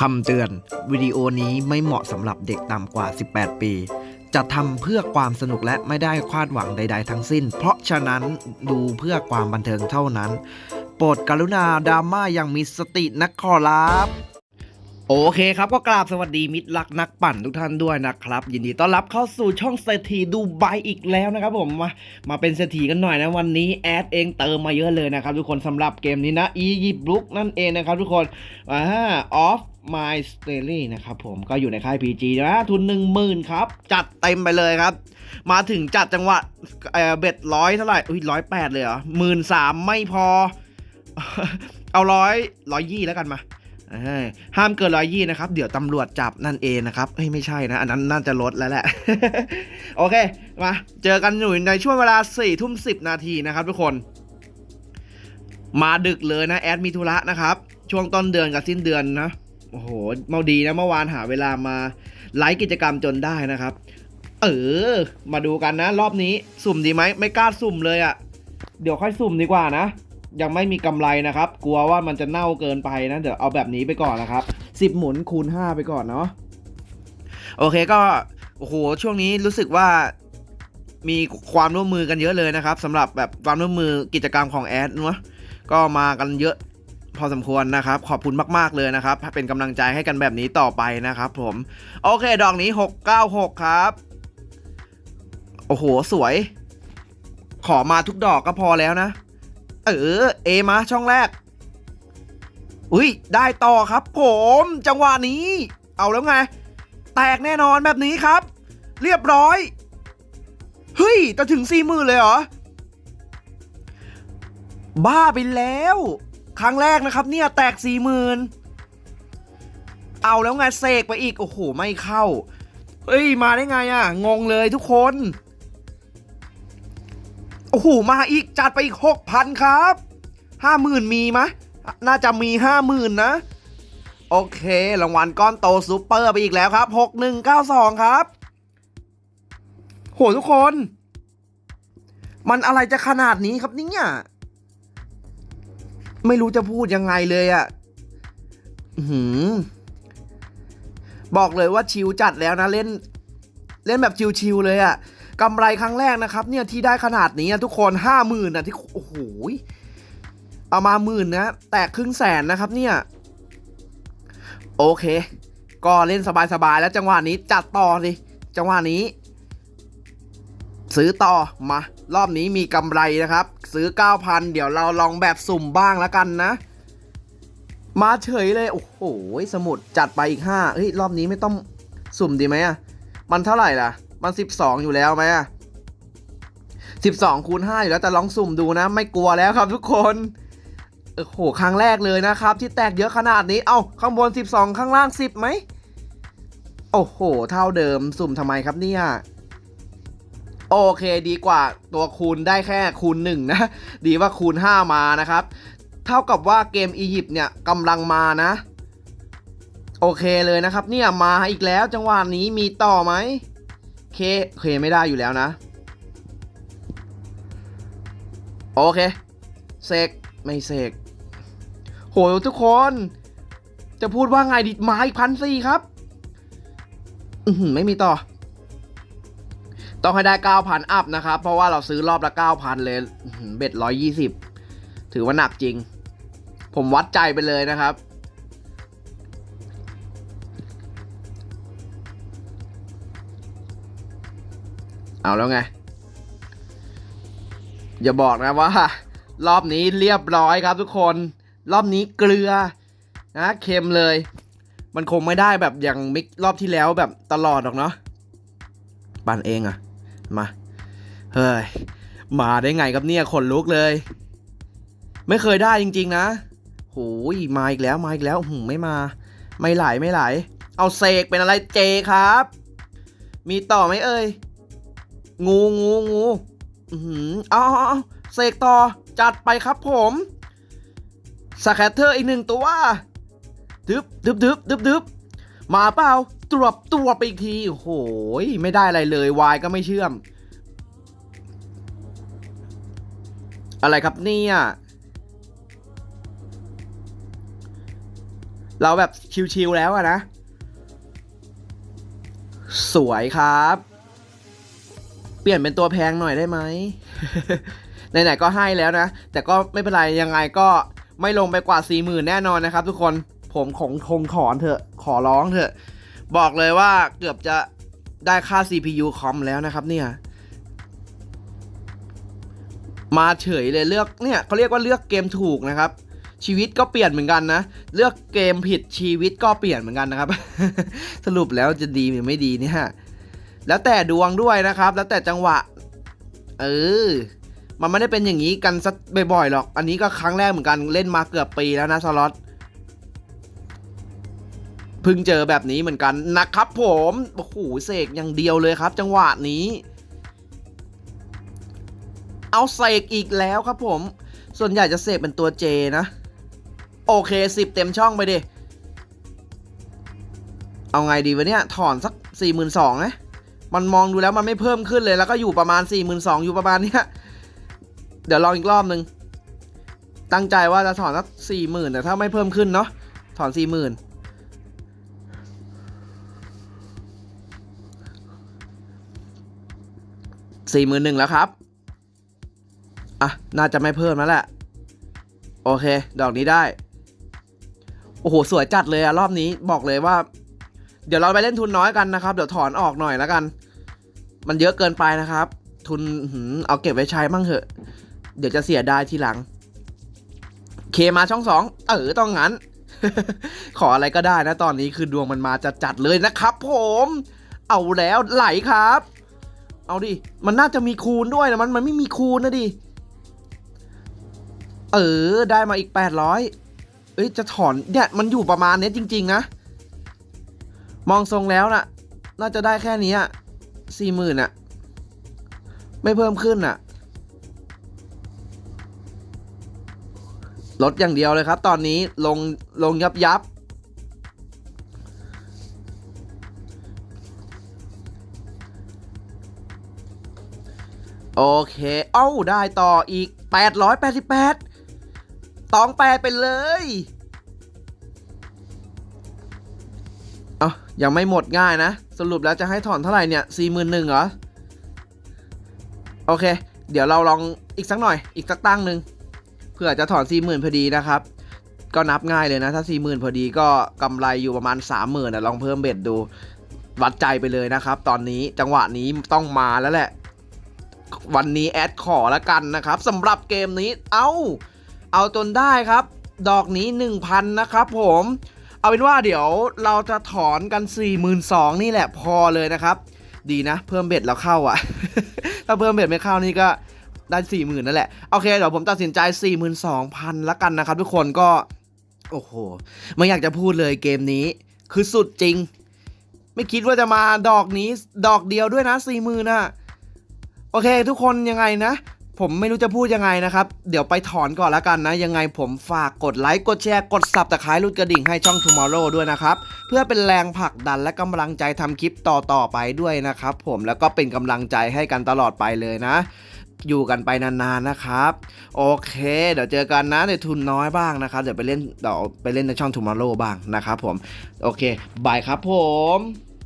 คำเตือน วิดีโอนี้ไม่เหมาะสำหรับเด็กต่ำกว่า 18 ปี จะทำเพื่อความสนุกและไม่ได้คาดหวังใด ๆ ทั้งสิ้น เพราะฉะนั้นดูเพื่อความบันเทิงเท่านั้น โปรดกรุณาดราม่าอย่างมีสตินะขอรับ โอเคครับก็กราบสวัสดีมิตรรักนักปั่นทุกท่านด้วยนะครับ ยินดีต้อนรับเข้าสู่ช่องเศรษฐีดูไบอีกแล้วนะครับผมมามาเป็นเศรษฐีกันหน่อยนะวันนี้แอดเองเติมมาเยอะเลยนะครับทุกคนสำหรับเกมนี้นะอียิปต์ลุกนั่นเองนะครับทุกคนอ่าออฟ My Story นะครับผมก็อยู่ในค่าย PG นะทุน1 0,000ครับ จัดเต็มไปเลยครับ มาถึงจัดจังหวะเออเบ็ดร้อยเท่าไหร่อุ้ยร้อยแปดเลยเหรอหมื่นสามไม่พอ เอาร้อยร้อยยี่แล้วกันมา ห้ามเกินร้อยยี่นะครับ เดี๋ยวตำรวจจับนั่นเองนะครับเอ้ยไม่ใช่นะ อันนั้นน่าจะลดแล้วแหละ โอเค มา เจอกันอยู่ในช่วงเวลา4ี่ทุ่มสินาทีนะครับทุกคน มาดึกเลยนะ แอดมีธุระนะครับ ช่วงต้นเดือนกับสิ้นเดือนนะ โอ้โห เมาดีนะเมื่อวานหาเวลามาไลฟ์กิจกรรมจนได้นะครับ เออ มาดูกันนะ รอบนี้สุ่มดีไหม ไม่กล้าสุ่มเลยอะ่ะ เดี๋ยวค่อยสุ่มดีกว่านะ ยังไม่มีกำไรนะครับ กลัวว่ามันจะเน่าเกินไปนะเดี๋ยวเอาแบบนี้ไปก่อนนะครับ 10 หมุนคูณ 5 ไปก่อนเนาะโอเคก็โอ้โหช่วงนี้รู้สึกว่ามีความร่วมมือกันเยอะเลยนะครับสำหรับแบบความร่วมมือกิจกรรมของแอดเนาะก็มากันเยอะพอสมควรนะครับ ขอบคุณมาก ๆ เลยนะครับ เป็นกำลังใจให้กันแบบนี้ต่อไปนะครับผม โอเค ดอกนี้ 696 ครับ โอ้โห สวย ขอมาทุกดอกก็พอแล้วนะ เออเอมาช่องแรก อุ้ยได้ต่อครับ ผมจังหวะนี้ เอาแล้วไง แตกแน่นอนแบบนี้ครับ เรียบร้อยเฮ้ยจะถึงสี่หมื่นเลยเหรอ บ้าไปแล้ว ครั้งแรกนะครับเนี่ยแตกสี่หมื่นเอาแล้วไงเสกไปอีก โอ้โห ไม่เข้า เฮ้ย มาได้ไงอะ่ะ งงเลยทุกคน โอ้โหมาอีกจัดไปอีกหกพันครับห้าหมื่นมีมะน่าจะมีห้าหมื่นนะ โอเครางวัลก้อนโตซูเปอร์ไปอีกแล้วครับหกหนึ่งเก้าสองครับ โหทุกคน มันอะไรจะขนาดนี้ครับเนี่ยไม่รู้จะพูดยังไงเลยอะ่ะหือบอกเลยว่าชิลจัดแล้วนะเล่น เล่นแบบชิลๆเลยอะ่ะ กำไรครั้งแรกนะครับเนี่ยที่ได้ขนาดนี้อะทุกคนห้าหมื่นอะที่โอ้โหเอามาหมื่นนะแตกครึ่งแสนนะครับเนี่ยโอเค ก็เล่นสบายๆแล้วจังหวะนี้จัดต่อสิจังหวะนี้ ซื้อต่อมารอบนี้มีกำไรนะครับ ซื้อ 9,000 เดี๋ยวเราลองแบบสุ่มบ้างแล้วกันนะ มาเฉยเลย โอ้โห สมุดจัดไปอีก 5 เฮ้ย รอบนี้ไม่ต้องสุ่มดีไหมอะ มันเท่าไหร่ล่ะ มัน 12 อยู่แล้วไหมอะ12คูณ5อยู่แล้วแต่ลองสุ่มดูนะ ไม่กลัวแล้วครับทุกคนโอ้โหครั้งแรกเลยนะครับ ที่แตกเยอะขนาดนี้ เอ้าข้างบน 12 ข้างล่าง 10ไหมโอ้โห เท่าเดิมสุ่มทำไมครับเนี่ยโอเคดีกว่าตัวคูณได้แค่คูณ 1 นะ ดีว่าคูณ 5 มานะครับ เท่ากับว่าเกมอียิปต์เนี่ยกำลังมานะ โอเคเลยนะครับ เนี่ยมาอีกแล้วจังหวะนี้มีต่อไหม เคเคไม่ได้อยู่แล้วนะ โอเคเสกไม่เสกโหทุกคน จะพูดว่าไงดิมาอีกพันสี่ครับ อือหือไม่มีต่อ ต้องให้ได้ 9,000 อัพนะครับ เพราะว่าเราซื้อรอบละ 9,000 เลยอื้อหือเบ็ด120 ถือว่าหนักจริง ผมวัดใจไปเลยนะครับ เอาแล้วไง อย่าบอกนะว่า รอบนี้เรียบร้อยครับทุกคน รอบนี้เกลือนะเค็มเลย มันคงไม่ได้แบบอย่างมิกรอบที่แล้วแบบตลอดหรอกเนาะปั่นเองอะมาเฮ้ยมาได้ไงครับเนี่ยขนลุกเลย ไม่เคยได้จริง ๆ นะโหยมาอีกแล้วมาอีกแล้วหืมไม่มา ไม่ไหลไม่ไหล เอาเสกเป็นอะไรเจครับ มีต่อไหมเอ่ย งูงูงูอือหือเอเอาเอาเสกต่อจัดไปครับผมสแคตเตอร์อีกหนึ่งตัวดึบดึบดึบดึบดึบมาเปล่าตรวบตัวไปอีกทีโอ้โหไม่ได้อะไรเลยวายก็ไม่เชื่อม อะไรครับเนี่ยเราแบบชิวๆแล้วอะนะ สวยครับ เปลี่ยนเป็นตัวแพงหน่อยได้ไหมไหนๆก็ให้แล้วนะ แต่ก็ไม่เป็นไรยังไงก็ไม่ลงไปกว่า4 0,000แน่นอนนะครับ ทุกคนผมของคงถอนเถอะขอร้องเถอะ บอกเลยว่าเกือบจะได้ค่า CPU คอมแล้วนะครับเนี่ย มาเฉยเลยเลือกเนี่ยเขาเรียกว่าเลือกเกมถูกนะครับ ชีวิตก็เปลี่ยนเหมือนกันนะ เลือกเกมผิดชีวิตก็เปลี่ยนเหมือนกันนะครับ สรุปแล้วจะดีหรือไม่ดีเนี่ย แล้วแต่ดวงด้วยนะครับ แล้วแต่จังหวะ เออ มันไม่ได้เป็นอย่างนี้กันสักบ่อยๆหรอก อันนี้ก็ครั้งแรกเหมือนกันเล่นมาเกือบปีแล้วนะสล็อตพิ่งเจอแบบนี้เหมือนกันนะครับผมโอ้โหเสกอย่างเดียวเลยครับ จังหวะนี้ เอาเสกอีกแล้วครับผม ส่วนใหญ่จะเสกเป็นตัวเจนะ โอเคสิบเต็มช่องไปดิ เอาไงดีวะเนี่ย ถอนสักสี่หมื่นสองนะ มันมองดูแล้วมันไม่เพิ่มขึ้นเลยแล้วก็อยู่ประมาณสี่หมื่นสองอยู่ประมาณเนี้ยเดี๋ยวลองอีกรอบหนึ่งตั้งใจว่าจะถอนสักสี่หมื่นแต่ถ้าไม่เพิ่มขึ้นเนาะถอนสี่หมื่นสี่หมื่นหนึ่งแล้วครับ อะ น่าจะไม่เพิ่มแล้วแหละ โอเค ดอกนี้ได้ โอ้โห สวยจัดเลยอะรอบนี้บอกเลยว่า เดี๋ยวเราไปเล่นทุนน้อยกันนะครับ เดี๋ยวถอนออกหน่อยแล้วกัน มันเยอะเกินไปนะครับ ทุนเอาเก็บไว้ใช้บ้างเถอะ เดี๋ยวจะเสียได้ทีหลัง เคมาช่องสองเออต้องงั้น ขออะไรก็ได้นะตอนนี้คือดวงมันมาจะจัดเลยนะครับผม เอาแล้วไหลครับ เอาดิ มันน่าจะมีคูณด้วยนะมันมันไม่มีคูณนะดิ เออได้มาอีก800เอ้ยจะถอนเนี่ยมันอยู่ประมาณนี้จริง ๆ นะ มองทรงแล้วน่ะ น่าจะได้แค่นี้อะสี่หมื่นอะ ไม่เพิ่มขึ้นอะ ลดอย่างเดียวเลยครับ ตอนนี้ลงลงยับยับโอเค เอ้า ได้ต่ออีก 888 ตองแปดไปเลย ยังไม่หมดง่ายนะ สรุปแล้วจะให้ถอนเท่าไหร่เนี่ยสี่หมื่นหนึ่งเหรอ โอเค เดี๋ยวเราลองอีกสักหน่อย อีกสักตั้งหนึ่งเพื่อจะถอนสี่หมื่นพอดีนะครับ ก็นับง่ายเลยนะ ถ้าสี่หมื่นพอดีก็กำไรอยู่ประมาณสามหมื่นนะลองเพิ่มเบ็ดดู วัดใจไปเลยนะครับ ตอนนี้จังหวะนี้ต้องมาแล้วแหละ วันนี้แอดขอแล้วกันนะครับสำหรับเกมนี้ เอา้า เอาจนได้ครับ ดอกนี้ 1,000 นะครับผม เอาเป็นว่าเดี๋ยวเราจะถอนกัน 42,000นี่แหละพอเลยนะครับ ดีนะ เพิ่มเบ็ดแล้วเข้าอะ่ะ ถ้าเพิ่มเบ็ดไม่เข้านี่ก็ได้ 40,000นั่นแหละ โอเคเดี๋ยวผมตัดสินใจ 42,000ละกันนะครับทุกคนก็โอ้โห ไม่อยากจะพูดเลยเกมนี้ คือสุดจริง ไม่คิดว่าจะมาดอกนี้ดอกเดียวด้วยนะ 40,000น่ะโอเค ทุกคนยังไงนะ ผมไม่รู้จะพูดยังไงนะครับ เดี๋ยวไปถอนก่อนล้วกันนะ ยังไงผมฝากกดไลค์ กดแชร์ กดสับตะไคร้รุดกระดิ่งให้ช่อง Tomorrow ด้วยนะครับ เพื่อเป็นแรงผลักดันและกำลังใจทำคลิปต่อๆไปด้วยนะครับผมแล้วก็เป็นกำลังใจให้กันตลอดไปเลยนะ อยู่กันไปนานๆนะครับ โอเค เดี๋ยวเจอกันนะในทุนน้อยบ้างนะครับ เดี๋ยวไปเล่นเดี๋ยวไปเล่นในช่อง Tomorrow บ้างนะครับผม โอเคบายครับผม